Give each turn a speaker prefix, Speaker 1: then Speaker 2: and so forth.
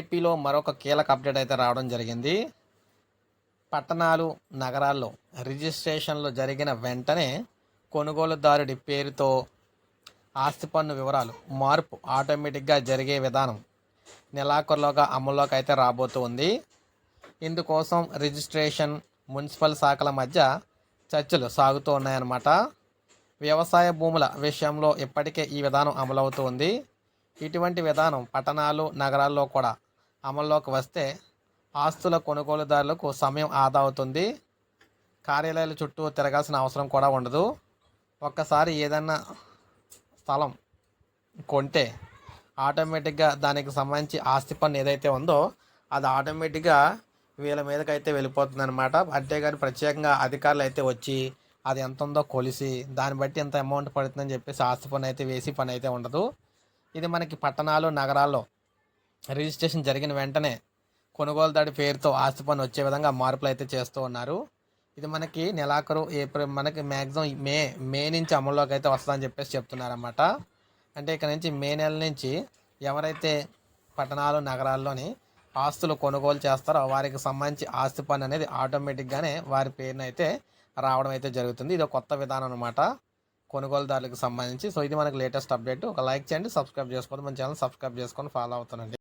Speaker 1: ఏపీలో మరొక కీలక అప్డేట్ అయితే రావడం జరిగింది. పట్టణాలు నగరాల్లో రిజిస్ట్రేషన్లు జరిగిన వెంటనే కొనుగోలుదారుడి పేరుతో ఆస్తి పన్ను వివరాలు మార్పు ఆటోమేటిక్గా జరిగే విధానం నెలాఖరులోగా అమల్లోకి అయితే రాబోతుంది. ఇందుకోసం రిజిస్ట్రేషన్ మున్సిపల్ శాఖల మధ్య చర్చలు సాగుతూ ఉన్నాయన్నమాట. వ్యవసాయ భూముల విషయంలో ఇప్పటికే ఈ విధానం అమలవుతుంది. ఇటువంటి విధానం పట్టణాలు నగరాల్లో కూడా అమల్లోకి వస్తే ఆస్తుల కొనుగోలుదారులకు సమయం ఆదా అవుతుంది. కార్యాలయాల చుట్టూ తిరగాల్సిన అవసరం కూడా ఉండదు. ఒక్కసారి ఏదన్నా స్థలం కొంటే ఆటోమేటిక్గా దానికి సంబంధించి ఆస్తి పన్ను ఏదైతే ఉందో అది ఆటోమేటిక్గా వీళ్ళ మీదకి అయితే వెళ్ళిపోతుంది అనమాట అంతేగాని ప్రత్యేకంగా అధికారులు అయితే వచ్చి అది ఎంత ఉందో కొలిసి దాన్ని బట్టి ఎంత అమౌంట్ పడుతుందని చెప్పేసి ఆస్తి పన్ను అయితే వేసి పని అయితే ఉండదు. ఇది మనకి పట్టణాలు నగరాల్లో రిజిస్ట్రేషన్ జరిగిన వెంటనే కొనుగోలుదాడి పేరుతో ఆస్తి పన్ను వచ్చే విధంగా మార్పులు అయితే చేస్తూ ఉన్నారు. ఇది మనకి నెలాఖరు ఏప్రిల్ మనకి మ్యాక్సిమం మే మే నుంచి అమల్లోకి అయితే వస్తుందని చెప్పేసి చెప్తున్నారన్నమాట. అంటే ఇక్కడ నుంచి మే నెల నుంచి ఎవరైతే పట్టణాలు నగరాల్లోని ఆస్తులు కొనుగోలు చేస్తారో వారికి సంబంధించి ఆస్తి పన్ను అనేది ఆటోమేటిక్గానే వారి పేరున అయితే రావడం అయితే జరుగుతుంది. ఇది ఒక కొత్త విధానం అనమాట కొనుగోలుదారులకు సంబంధించి. సో ఇది మనకి లేటెస్ట్ అప్డేట్. ఒక లైక్ చేయండి సబ్స్క్రైబ్ చేసుకోండి. మన ఛానల్ సబ్స్క్రైబ్ చేసుకొని ఫాలో అవుతానండి